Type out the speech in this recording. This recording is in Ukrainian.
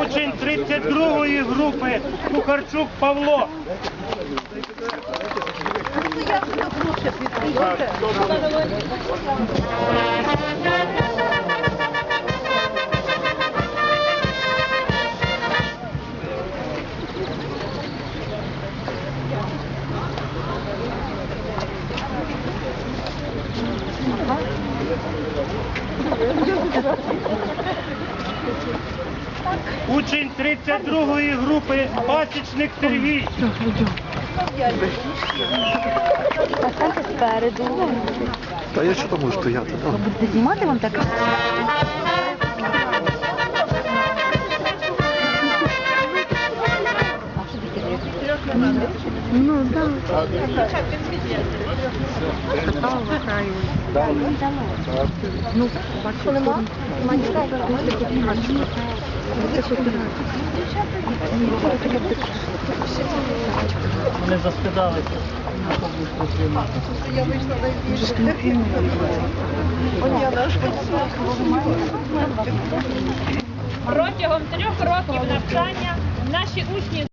Учень 32-ї групи Кухарчук Павло. Я Учень 32-ї групи Пасічник Сергій. Останьте спереду. Та я що там можу стояти? да? Будете знімати вам так? Ну, так. Ну, бачите, нема? Вони заскидалися. Протягом трьох років навчання наші учні